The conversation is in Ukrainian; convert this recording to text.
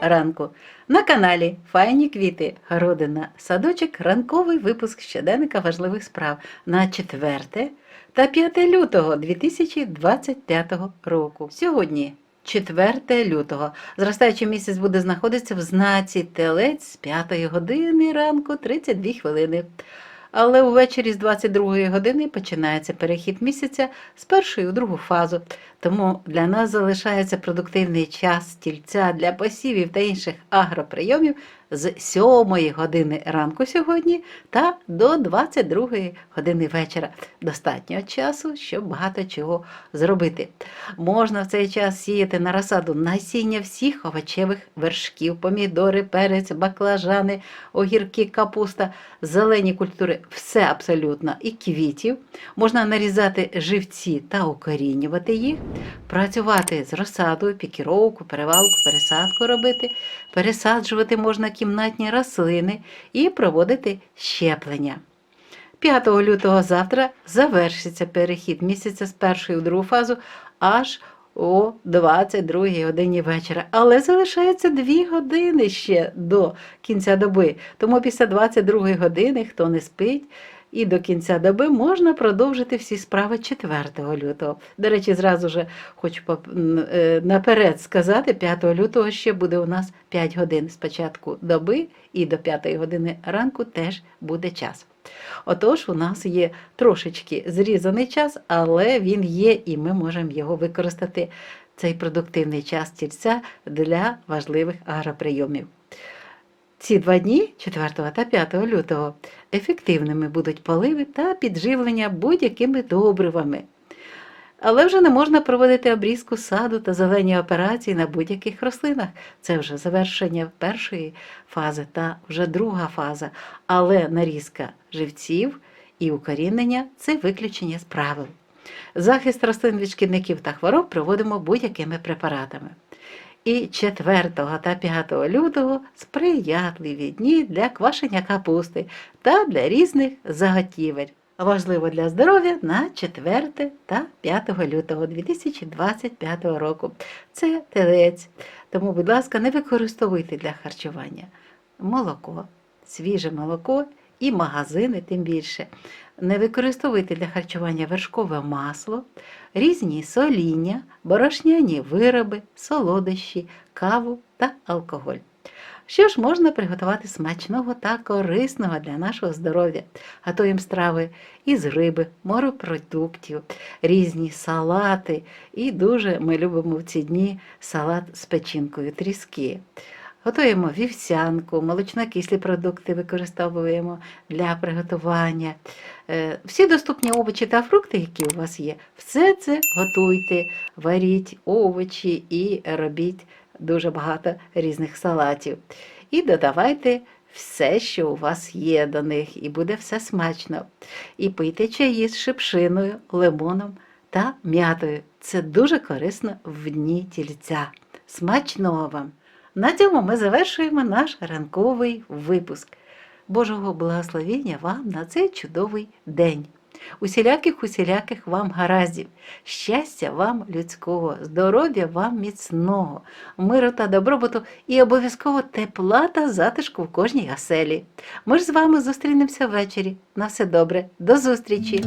ранку. На каналі Файні квіти, городина, садочок, ранковий випуск щоденника важливих справ на 4 та 5 лютого 2025 року. Сьогодні 4 лютого. Зростаючий місяць буде знаходитися в знаці Телець з 5 години ранку 32 хвилини. Але увечері з 22 години починається перехід місяця з першої у другу фазу. Тому для нас залишається продуктивний час стільця для посівів та інших агроприйомів з 7 години ранку сьогодні та до 22 години вечора. Достатньо часу, щоб багато чого зробити. Можна в цей час сіяти на розсаду насіння всіх овочевих вершків, помідори, перець, баклажани, огірки, капуста, зелені культури, все абсолютно і квітів. Можна нарізати живці та укорінювати їх, працювати з розсадою, пікіровку, перевалку, пересадку робити, пересаджувати можна кімнатні рослини і проводити щеплення. 5 лютого завтра завершиться перехід місяця з першої в другу фазу аж о 22 годині вечора. Але залишається 2 години ще до кінця доби. Тому після 22 години, хто не спить, і до кінця доби можна продовжити всі справи 4 лютого. До речі, зразу же хочу е, наперед сказати, 5 лютого ще буде у нас 5 годин з початку доби, і до 5 години ранку теж буде час. Отож, у нас є трошечки зрізаний час, але він є, і ми можемо його використати, цей продуктивний час тільця для важливих агроприйомів. Ці два дні, 4 та 5 лютого, ефективними будуть поливи та підживлення будь-якими добривами. Але вже не можна проводити обрізку саду та зелені операції на будь-яких рослинах. Це вже завершення першої фази та вже друга фаза. Але нарізка живців і укорінення це виключення з правил. Захист рослин від шкідників та хвороб проводимо будь-якими препаратами. І 4 та 5 лютого сприятливі дні для квашення капусти та для різних заготівель. Важливо для здоров'я на 4 та 5 лютого 2025 року. Це телець. Тому, будь ласка, не використовуйте для харчування молоко, свіже молоко і магазини, тим більше. Не використовуйте для харчування вершкове масло, різні соління, борошняні вироби, солодощі, каву та алкоголь. Що ж можна приготувати смачного та корисного для нашого здоров'я? Готуємо страви із риби, морепродуктів, різні салати. І дуже ми любимо в ці дні салат з печінкою, тріски. Готуємо вівсянку, молочнокислі продукти використовуємо для приготування. Е, Всі доступні овочі та фрукти, які у вас є, все це готуйте, варіть овочі і робіть дуже багато різних салатів. І додавайте все, що у вас є до них, і буде все смачно. І пийте чаї з шипшиною, лимоном та м'ятою. Це дуже корисно в дні тільця. Смачного вам! На цьому ми завершуємо наш ранковий випуск. Божого благословення вам на цей чудовий день. Усіляких усіляких вам гараздів, щастя вам людського, здоров'я вам міцного, миру та добробуту і обов'язково тепла та затишку в кожній оселі. Ми ж з вами зустрінемося ввечері. На все добре, до зустрічі!